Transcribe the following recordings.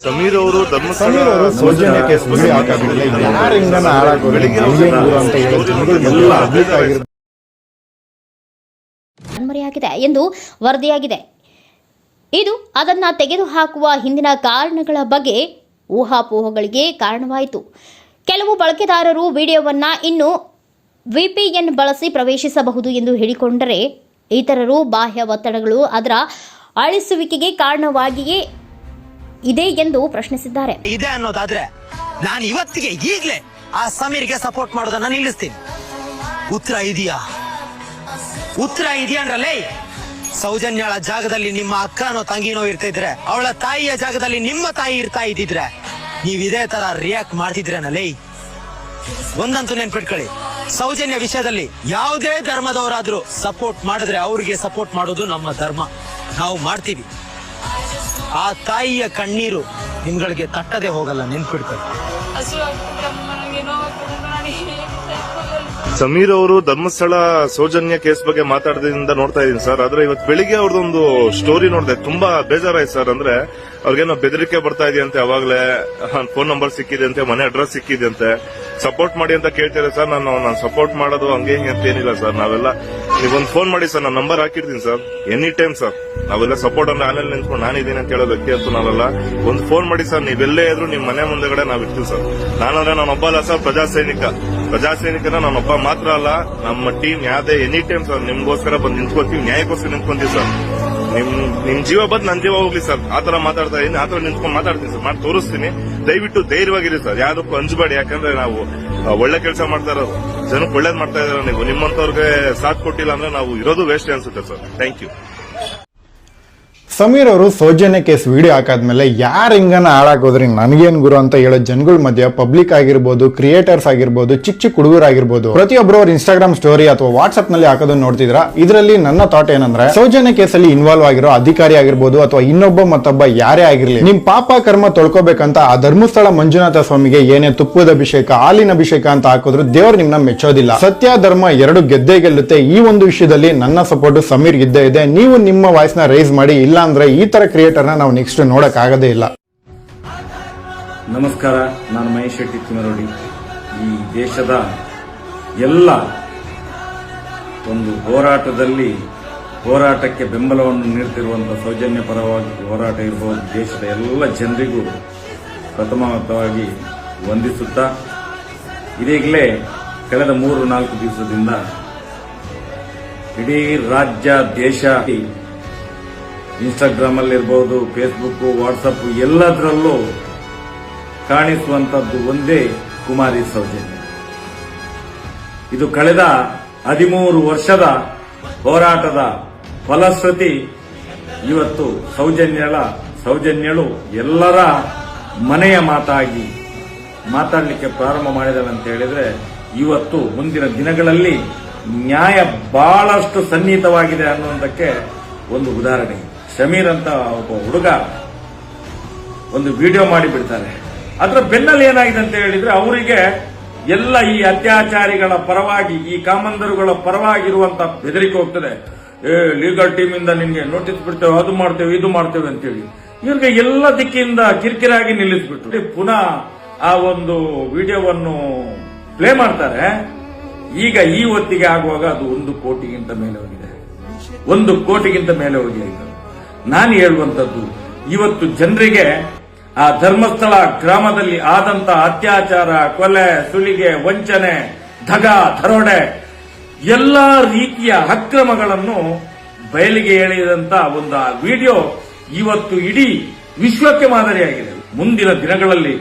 ಸಮೀರ್ ಅವರು ಧರ್ಮಸ್ಥಳ ಯಾರಿಂದ ಅಂತ ಎಲ್ಲ ಕಣ್ಮರೆಯಾಗಿದೆ ಎಂದು ವರದಿಯಾಗಿದೆ ಇದು ಅದನ್ನು ತೆಗೆದುಹಾಕುವ ಹಿಂದಿನ ಕಾರಣಗಳ ಬಗ್ಗೆ ಊಹಾಪೋಹಗಳಿಗೆ ಕಾರಣವಾಯಿತು ಕೆಲವು ಬಳಕೆದಾರರು ವಿಡಿಯೋವನ್ನು ಇನ್ನು ವಿಪಿಎನ್ ಬಳಸಿ ಪ್ರವೇಶಿಸಬಹುದು ಎಂದು ಹೇಳಿಕೊಂಡರೆ ಇತರರು ಬಾಹ್ಯ ಒತ್ತಡಗಳು ಅದರ ಅಳಿಸುವಿಕೆಗೆ ಕಾರಣವಾಗಿಯೇ ಇದೆ ಎಂದು ಪ್ರಶ್ನಿಸಿದ್ದಾರೆ. ಇದೆ ಅನ್ನೋದಾದ್ರೆ ನಾನು ಇವತ್ತಿಗೆ ಈಗಲೇ ಆ ಸಮೀರ್ಗೆ ಸಪೋರ್ಟ್ ಮಾಡೋದನ್ನ ನಿಲ್ಲಿಸ್ತೀನಿ. ಉತ್ತರ ಇದೆಯಾ? ಉತ್ತರ ಇದೆಯಾ ಅಂದ್ರಲ್ಲೇ ಸೌಜನ್ಯಳ ಜಾಗದಲ್ಲಿ ನಿಮ್ಮ ಅಕ್ಕನೋ ತಂಗಿನೋ ಇರ್ತಿದ್ರೆ ಅವಳ ತಾಯಿಯ ಜಾಗದಲ್ಲಿ ನಿಮ್ಮ ತಾಯಿ ಇರ್ತಾ ಇದ್ದಿದ್ರೆ, ನೀವ್ ಇದೇ ತರ ರಿಯಾಕ್ಟ್ ಮಾಡ್ತಿದ್ರೇನಲ್ಲೇ ಒಂದಂತೂ ನೆನ್ಪಿಟ್ಕೊಳ್ಳಿ. ಸೌಜನ್ಯ ವಿಷಯದಲ್ಲಿ ಯಾವುದೇ ಧರ್ಮದವರಾದ್ರೂ ಸಪೋರ್ಟ್ ಮಾಡಿದ್ರೆ ಅವ್ರಿಗೆ ಸಪೋರ್ಟ್ ಮಾಡೋದು ನಮ್ಮ ಧರ್ಮ. ನಾವು ಮಾಡ್ತೀವಿ. ಆ ತಾಯಿಯ ಕಣ್ಣೀರು ನಿಮ್ಗಳಿಗೆ ತಟ್ಟದೆ ಹೋಗಲ್ಲ ನೆನ್ಪಿಡ್ಕೊಳ್ಳಿ. ಹಸು ಆಗ್ತದೆ ನನಗೆ ನೋವಾಗ್ತದೆ ನಾನು ಏನ್ ಮಾಡ್ಕೊಳ್ಳಲ್ಲ. ಸಮೀರ್ ಅವರು ಧರ್ಮಸ್ಥಳ ಸೌಜನ್ಯ ಕೇಸ್ ಬಗ್ಗೆ ಮಾತಾಡೋದ್ರಿಂದ ನೋಡ್ತಾ ಇದೀನಿ ಸರ್. ಆದ್ರೆ ಇವತ್ತು ಬೆಳಿಗ್ಗೆ ಅವ್ರದ್ದೊಂದು ಸ್ಟೋರಿ ನೋಡಿದೆ ತುಂಬಾ ಬೇಜಾರಾಯ್ತು ಸರ್. ಅಂದ್ರೆ ಅವ್ರಿಗೇನೋ ಬೆದರಿಕೆ ಬರ್ತಾ ಇದೆಯಂತೆ ಅವಾಗಲೇ. ಫೋನ್ ನಂಬರ್ ಸಿಕ್ಕಿದೆ ಅಂತೆ ಮನೆ ಅಡ್ರೆಸ್ ಸಿಕ್ಕಿದೆ ಅಂತೆ ಸಪೋರ್ಟ್ ಮಾಡಿ ಅಂತ ಕೇಳ್ತಾರೆ ಸರ್, ನಾನು ನಾನು ಸಪೋರ್ಟ್ ಮಾಡೋದು ಹಂಗೆ ಹಿಂಗೆ ಅಂತ ಏನಿಲ್ಲ ಸರ್. ನಾವೆಲ್ಲ, ನೀವೊಂದು ಫೋನ್ ಮಾಡಿ ಸರ್, ನಾನು ನಂಬರ್ ಹಾಕಿರ್ತೀನಿ ಸರ್. Any time sir. ನಾವೆಲ್ಲ ಸಪೋರ್ಟ್ ಅಂದ್ರೆ ಆಮೇಲೆ ನಿಂತ್ಕೊಂಡು ನಾನಿದ್ದೀನಿ ಅಂತ ಹೇಳೋ ವ್ಯಕ್ತಿ ಅಂತೂ ನಾವೆಲ್ಲ ಒಂದು ಫೋನ್ ಮಾಡಿ ಸರ್, ನೀವೆಲ್ಲೇ ಇದ್ರು ನಿಮ್ಮ ಮನೆ ಮುಂದೆಗಡೆ ನಾವು ಇರ್ತೀವಿ ಸರ್. ನಾನಂದ್ರೆ ನಾನೊಬ್ಬ ಅಲ್ಲ ಸರ್ ಪ್ರಜಾ ಸೈನಿಕ ಪ್ರಜಾ ಸೈನಿಕನ ನಾನೊಬ್ಬ ಮಾತ್ರ ಅಲ್ಲ, ನಮ್ಮ ಟೀಮ್ ಯಾವುದೇ ಎನಿ ಟೈಮ್ ಸರ್, ನಿಮ್ಗೋಸ್ಕರ ಬಂದು ನಿಂತ್ಕೋತೀವಿ ನ್ಯಾಯಕ್ಕೋಸ್ಕರ ನಿಂತ್ಕೊಂತೀವಿ ಸರ್. ನಿಮ್ ನಿಮ್ ಜೀವ ಬದ್ ನನ್ ಜೀವ ಹೋಗ್ಲಿ ಸರ್. ಆತರ ಮಾತಾಡ್ತಾ ಇದೀನಿ. ಆತರ ನಿಂತ್ಕೊಂಡು ಮಾತಾಡ್ತೀನಿ ಸರ್. ಮಾಡಿ ತೋರಿಸ್ತೀನಿ. ದಯವಿಟ್ಟು ಧೈರ್ಯವಾಗಿರಿ ಸರ್. ಯಾರಕ್ಕೂ ಅಂಜಬೇಡಿ. ಯಾಕಂದ್ರೆ ನಾವು ಒಳ್ಳೆ ಕೆಲಸ ಮಾಡ್ತಾ ಇರೋದು. ಜನಕ್ಕೆ ಒಳ್ಳೇದ್ ಮಾಡ್ತಾ ಇದಾರೆ ನೀವು. ನಿಮ್ಮಂತವ್ರಿಗೆ ಸಾಥ್ ಕೊಟ್ಟಿಲ್ಲ ಅಂದ್ರೆ ನಾವು ಇರೋದು ವೇಸ್ಟ್ ಅನ್ಸುತ್ತೆ ಸರ್. ಥ್ಯಾಂಕ್ ಯು ಸಮೀರ್ ಅವರು ಸೌಜನ್ಯ ಕೇಸ್ ವಿಡಿಯೋ ಹಾಕಾದ್ಮೇಲೆ ಯಾರು ಹಿಂಗನ ಹಾಳಾಗೋದ್ರಿ? ನನಗೇನು ಗುರು ಅಂತ ಹೇಳೋ ಜನಗಳ ಮಧ್ಯ ಪಬ್ಲಿಕ್ ಆಗಿರ್ಬೋದು ಕ್ರಿಯೇಟರ್ಸ್ ಆಗಿರ್ಬೋದು ಚಿಕ್ಕ ಚಿಕ್ಕ ಹುಡುಗರಾಗಿರ್ಬೋದು. ಪ್ರತಿಯೊಬ್ಬರು ಅವ್ರ ಇನ್ಸ್ಟಾಗ್ರಾಮ್ ಸ್ಟೋರಿ ಅಥವಾ ವಾಟ್ಸ್ಆಪ್ನಲ್ಲಿ ಹಾಕೋದನ್ನ ನೋಡ್ತಿದ್ರ? ಇದರಲ್ಲಿ ನನ್ನ ಥಾಟ್ ಏನಂದ್ರೆ, ಸೌಜನ್ಯ ಕೇಸಲ್ಲಿ ಇನ್ವಾಲ್ವ್ ಆಗಿರೋ ಅಧಿಕಾರಿ ಆಗಿರ್ಬೋದು ಅಥವಾ ಇನ್ನೊಬ್ಬ ಮತ್ತೊಬ್ಬ ಯಾರೇ ಆಗಿರ್ಲಿ, ನಿಮ್ ಪಾಪ ಕರ್ಮ ತೊಳ್ಕೋಬೇಕಂತ ಆ ಧರ್ಮಸ್ಥಳ ಮಂಜುನಾಥ ಸ್ವಾಮಿಗೆ ಏನೇ ತುಪ್ಪದ ಅಭಿಷೇಕ, ಹಾಲಿನ ಅಭಿಷೇಕ ಅಂತ ಹಾಕಿದ್ರು ದೇವ್ರು ನಿಮ್ನ ಮೆಚ್ಚೋದಿಲ್ಲ. ಸತ್ಯ, ಧರ್ಮ ಎರಡು ಗೆದ್ದೇ ಗೆಲ್ಲುತ್ತೆ. ಈ ಒಂದು ವಿಷಯದಲ್ಲಿ ನನ್ನ ಸಪೋರ್ಟ್ ಸಮೀರ್ ಇದ್ದೇ ಇದೆ. ನೀವು ನಿಮ್ಮ ವಾಯ್ಸ್ನ ರೈಸ್ ಮಾಡಿ, ಇಲ್ಲ ಅಂದ್ರೆ ಈ ತರ ಕ್ರಿಯೇಟರ್ನ ನಾವು ನೆಕ್ಸ್ಟ್ ನೋಡಕ್ ಆಗದೇ ಇಲ್ಲ. ನಮಸ್ಕಾರ, ನಾನು ಮಹೇಶ್ ಶೆಟ್ಟಿ ತಿಮರೋಡಿ ಈ ದೇಶದ ಎಲ್ಲ ಒಂದು ಹೋರಾಟದಲ್ಲಿ ಹೋರಾಟಕ್ಕೆ ಬೆಂಬಲವನ್ನು ನೀಡುತ್ತಿರುವಂತಹ ಸೌಜನ್ಯ ಪರವಾಗಿ ಹೋರಾಟ ಇರಬಹುದು ದೇಶದ ಎಲ್ಲ ಜನರಿಗೂ ಪ್ರಥಮವಾಗಿ ವಂದಿಸುತ್ತಾ ಇದೀಗಲೇ ಕಳೆದ ಮೂರು ನಾಲ್ಕು ದಿವಸದಿಂದ ಇಡೀ ರಾಜ್ಯ, ದೇಶ ಇನ್ಸ್ಟಾಗ್ರಾಮ್ ಅಲ್ಲಿ ಇರಬಹುದು ಫೇಸ್ಬುಕ್ ವಾಟ್ಸಪ್ ಎಲ್ಲದರಲ್ಲೂ ಕಾಣಿಸುವಂತದ್ದು ಒಂದೇ ಕುಮಾರಿ ಸೌಜನ್ಯ. ಇದು ಕಳೆದ ಹದಿಮೂರು ವರ್ಷದ ಹೋರಾಟದ ಫಲಶ್ರುತಿ. ಇವತ್ತು ಸೌಜನ್ಯಳ ಸೌಜನ್ಯಳು ಎಲ್ಲರ ಮನೆಯ ಮಾತಾಗಿ ಮಾತಾಡಲಿಕ್ಕೆ ಪ್ರಾರಂಭ ಮಾಡಿದಾಳೆ ಅಂತ ಹೇಳಿದ್ರೆ, ಇವತ್ತು ಮುಂದಿನ ದಿನಗಳಲ್ಲಿ ನ್ಯಾಯ ಬಹಳಷ್ಟು ಸನ್ನಿಹಿತವಾಗಿದೆ ಅನ್ನುವುದಕ್ಕೆ ಒಂದು ಉದಾಹರಣೆ. ಸಮೀರ್ ಅಂತ ಒಬ್ಬ ಹುಡುಗ ಒಂದು ವಿಡಿಯೋ ಮಾಡಿ ಬಿಡ್ತಾರೆ ಅದರ ಬೆನ್ನಲ್ಲಿ ಏನಾಗಿದೆ ಅಂತ ಹೇಳಿದ್ರೆ ಅವರಿಗೆ ಎಲ್ಲ ಈ ಅತ್ಯಾಚಾರಿಗಳ ಪರವಾಗಿ, ಈ ಕಾಮಂದರುಗಳ ಪರವಾಗಿರುವಂತ ಬೆದರಿಕೆ ಹೋಗ್ತದೆ. ಏ, ಲೀಗಲ್ ಟೀಮ್ ಇಂದ ನಿನ್ಗೆ ನೋಟಿಸ್ ಬಿಡ್ತೇವೆ, ಅದು ಮಾಡ್ತೇವೆ, ಇದು ಮಾಡ್ತೇವೆ ಅಂತೇಳಿ. ಇವ್ರಿಗೆ ಎಲ್ಲ ದಿಕ್ಕಿಂದ ಕಿರಿಕಿರಾಗಿ ನಿಲ್ಲಿಸ್ಬಿಟ್ಟು ಪುನಃ ಆ ಒಂದು ವಿಡಿಯೋವನ್ನು ಪ್ಲೇ ಮಾಡ್ತಾರೆ. ಈಗ ಈ ಹೊತ್ತಿಗೆ ಆಗುವಾಗ ಅದು ಒಂದು ಕೋಟಿಗಿಂತ ಮೇಲೆ ಹೋಗಿದೆ. ಒಂದು ಕೋಟಿಗಿಂತ ಮೇಲೆ ಹೋಗಿದೆ ನಾನು ಹೇಳುವಂತದ್ದು ಇವತ್ತು ಜನರಿಗೆ ಆ ಧರ್ಮಸ್ಥಳ ಗ್ರಾಮದಲ್ಲಿ ಆದಂತ ಅತ್ಯಾಚಾರ, ಕೊಲೆ ಸುಳಿಗೆ ವಂಚನೆ, ಧಗ ದರೋಡೆ ಎಲ್ಲಾ ರೀತಿಯ ಅಕ್ರಮಗಳನ್ನು ಬಯಲಿಗೆ ಎಳೆಯದಂತ ಒಂದು ವಿಡಿಯೋ ಇವತ್ತು ಇಡೀ ವಿಶ್ವಕ್ಕೆ ಮಾದರಿಯಾಗಿದೆ. ಮುಂದಿನ ದಿನಗಳಲ್ಲಿ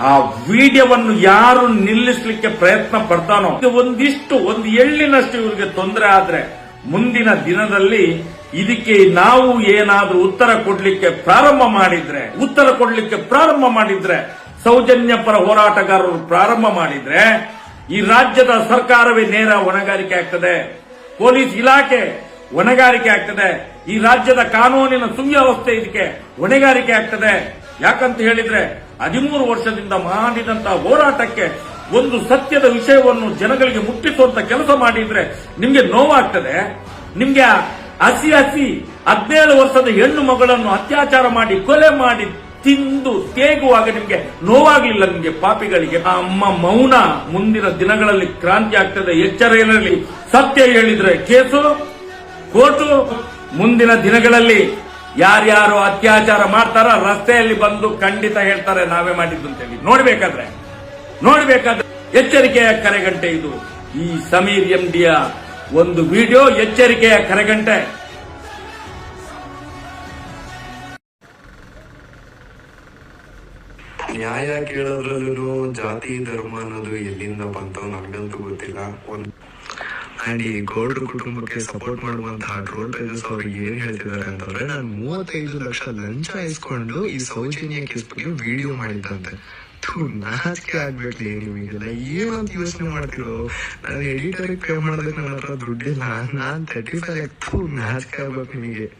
ಆ ವಿಡಿಯೋವನ್ನು ಯಾರು ನಿಲ್ಲಿಸಲಿಕ್ಕೆ ಪ್ರಯತ್ನ ಪಡ್ತಾನೋ ಒಂದಿಷ್ಟು, ಒಂದು ಎಳ್ಳಿನಷ್ಟು ಇವರಿಗೆ ತೊಂದರೆ ಆದ್ರೆ ಮುಂದಿನ ದಿನದಲ್ಲಿ ಇದಕ್ಕೆ ನಾವು ಏನಾದರೂ ಉತ್ತರ ಕೊಡಲಿಕ್ಕೆ ಪ್ರಾರಂಭ ಮಾಡಿದ್ರೆ, ಉತ್ತರ ಕೊಡಲಿಕ್ಕೆ ಪ್ರಾರಂಭ ಮಾಡಿದ್ರೆ, ಸೌಜನ್ಯ ಪರ ಹೋರಾಟಗಾರರು ಪ್ರಾರಂಭ ಮಾಡಿದ್ರೆ, ಈ ರಾಜ್ಯದ ಸರ್ಕಾರವೇ ನೇರ ಹೊಣೆಗಾರಿಕೆ ಆಗ್ತದೆ, ಪೊಲೀಸ್ ಇಲಾಖೆ ಹೊಣೆಗಾರಿಕೆ ಆಗ್ತದೆ, ಈ ರಾಜ್ಯದ ಕಾನೂನಿನ ಸುವ್ಯವಸ್ಥೆ ಇದಕ್ಕೆ ಹೊಣೆಗಾರಿಕೆ ಆಗ್ತದೆ. ಯಾಕಂತ ಹೇಳಿದ್ರೆ ಹದಿಮೂರು ವರ್ಷದಿಂದ ಮಾಡಿದಂತಹ ಹೋರಾಟಕ್ಕೆ ಒಂದು ಸತ್ಯದ ವಿಷಯವನ್ನು ಜನಗಳಿಗೆ ಮುಟ್ಟಿಸುವಂತ ಕೆಲಸ ಮಾಡಿದ್ರೆ ನಿಮ್ಗೆ ನೋವಾಗ್ತದೆ. ನಿಮ್ಗೆ ಹಸಿ ಹಸಿ ಹದಿನೇಳು ವರ್ಷದ ಹೆಣ್ಣು ಮಗಳನ್ನು ಅತ್ಯಾಚಾರ ಮಾಡಿ ಕೊಲೆ ಮಾಡಿ ತಿಂದು ತೇಗುವಾಗ ನಿಮ್ಗೆ ನೋವಾಗಲಿಲ್ಲ ನಿಮ್ಗೆ ಪಾಪಿಗಳಿಗೆ. ಆ ಅಮ್ಮ ಮೌನ ಮುಂದಿನ ದಿನಗಳಲ್ಲಿ ಕ್ರಾಂತಿ ಆಗ್ತದೆ. ಎಚ್ಚರ ಇರಲಿ. ಸತ್ಯ ಹೇಳಿದ್ರೆ ಕೇಸು, ಕೋರ್ಟು, ಮುಂದಿನ ದಿನಗಳಲ್ಲಿ ಯಾರ್ಯಾರು ಅತ್ಯಾಚಾರ ಮಾಡ್ತಾರ ರಸ್ತೆಯಲ್ಲಿ ಬಂದು ಖಂಡಿತ ಹೇಳ್ತಾರೆ, ನಾವೇ ಮಾಡಿದ್ದು ಅಂತೇಳಿ. ನೋಡ್ಬೇಕಾದ್ರೆ. ನೋಡ್ಬೇಕಾದ್ರೆ ಎಚ್ಚರಿಕೆಯ ಕರೆಗಂಟೆ ಇದು. ಈ ಸಮೀರ್ ಎಂ ಡಿಯ ಒಂದು ವಿಡಿಯೋ ಎಚ್ಚರಿಕೆಯ ಕರೆಗಂಟೆ. ನ್ಯಾಯ ಕೇಳೋದ್ರಲ್ಲೂ ಜಾತಿ, ಧರ್ಮ ಅನ್ನೋದು ಎಲ್ಲಿಂದ ಬಂತೋ ನನಗಂತೂ ಗೊತ್ತಿಲ್ಲ. ಒಂದು ಅಂಡ್ ಈ ಗೋಲ್ಡ್ ಕುಟುಂಬಕ್ಕೆ ಸಪೋರ್ಟ್ ಮಾಡುವಂತಹ ಟ್ರೋಲ್ ಪೇಜಸ್ ಅವ್ರಿಗೆ ಏನ್ ಹೇಳ್ತಿದ್ದಾರೆ ಅಂತಂದ್ರೆ, ನಾನು ಮೂವತ್ತೈದು ಲಕ್ಷ ಲಂಚ ಇಸ್ಕೊಂಡು ಈ ಸೌಜನ್ಯ ಕೇಸ್ ಬಗ್ಗೆ ವಿಡಿಯೋ ಮಾಡಿದ್ದಂತೆ. ನಾಚಿಕೆ ಆಗ್ಬೇಕ್ಲಿ ನಿಮಗೆಲ್ಲ ಏನಂತ ಯೋಚನೆ ಮಾಡ್ತಿರೋ? ನಾನು ಎಡಿಟರ್ಗೆ ಪೇ ಮಾಡೋದಕ್ಕೆ ನನ್ನ ಹತ್ರ ದುಡ್ಡಿಲ್ಲ. ನಾನ್ ತರ್ಟಿ ಫೈವ್ ಥೂ, ನಾಚಿಕೆ ಆಗ್ಬೇಕು ನಿಮಗೆ.